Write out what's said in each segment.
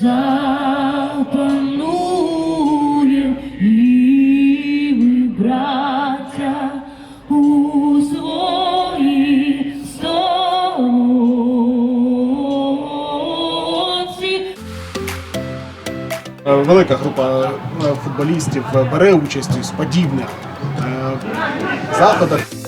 запанує і браття, у своїй. Е, Велика група е, футболістів бере участь у подібних е, заходах.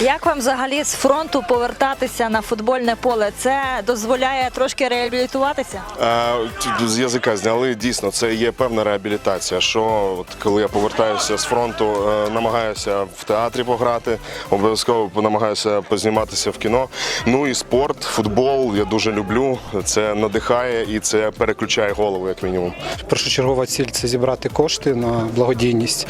Як вам взагалі з фронту повертатися на футбольне поле? Це дозволяє трошки реабілітуватися? Е, З язика зняли дійсно це є певна реабілітація. Що от коли я повертаюся з фронту, е, намагаюся в театрі пограти, обов'язково намагаюся позніматися в кіно. Ну і спорт, футбол я дуже люблю. Це надихає і це переключає голову, як мінімум. Першочергова ціль це зібрати кошти на благодійність,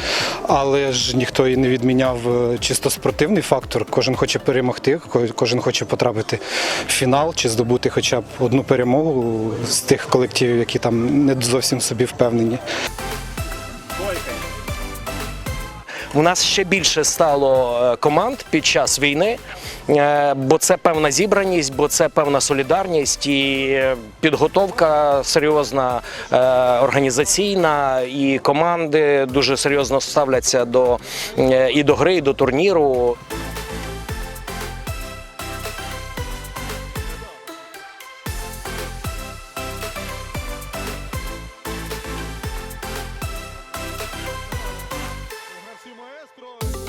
але ж ніхто і не відміняв е, чисто спортивний фактор. Кожен хоче перемогти, ко- кожен хоче потрапити в фінал чи здобути хоча б одну перемогу з тих колективів, які там не зовсім собі впевнені. У нас ще більше стало е, команд під час війни, е, бо це певна зібраність, бо це певна солідарність і е, підготовка серйозна, організаційна, і команди дуже серйозно ставляться до і до гри, і до турніру.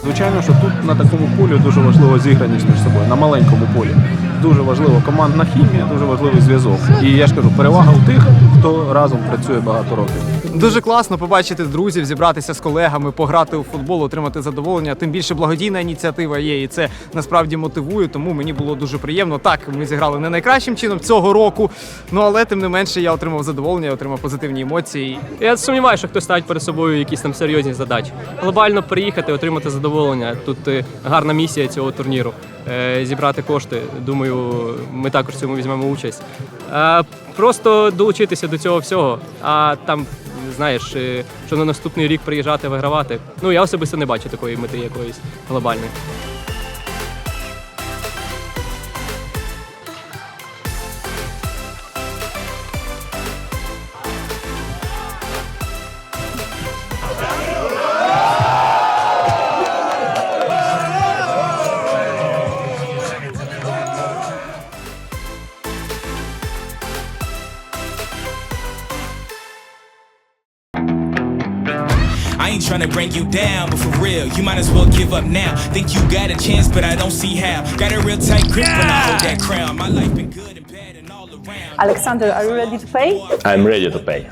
Звичайно, що тут на такому полі дуже важливо зіграність між собою, на маленькому полі. Дуже важлива командна хімія, дуже важливий зв'язок. І я ж кажу, перевага у тих, хто разом працює багато років. Дуже класно побачити друзів, зібратися з колегами, пограти у футбол, отримати задоволення. Тим більше благодійна ініціатива є, і це насправді мотивує. Тому мені було дуже приємно. Так, ми зіграли не найкращим чином цього року. Ну але тим не менше я отримав задоволення, отримав позитивні емоції. Я сумніваюся, що хтось ставить перед собою якісь там серйозні задачі. Глобально приїхати, отримати задоволення. Тут е, гарна місія цього турніру. Е, Зібрати кошти. Думаю, ми також в цьому візьмемо участь. Просто долучитися до цього всього. А там, знаєш, е, що на наступний рік приїжджати, вигравати. Ну я особисто не бачу такої мети якоїсь глобальної. I ain't tryna bring you down, but for real, you might as well give up now. Think you got a chance, but I don't see how. Got a real tight grip when I hold that crown. My life been good and bad and all around. Alexander, are you ready to pay? I'm ready to pay.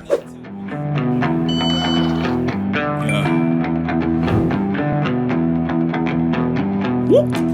Yeah.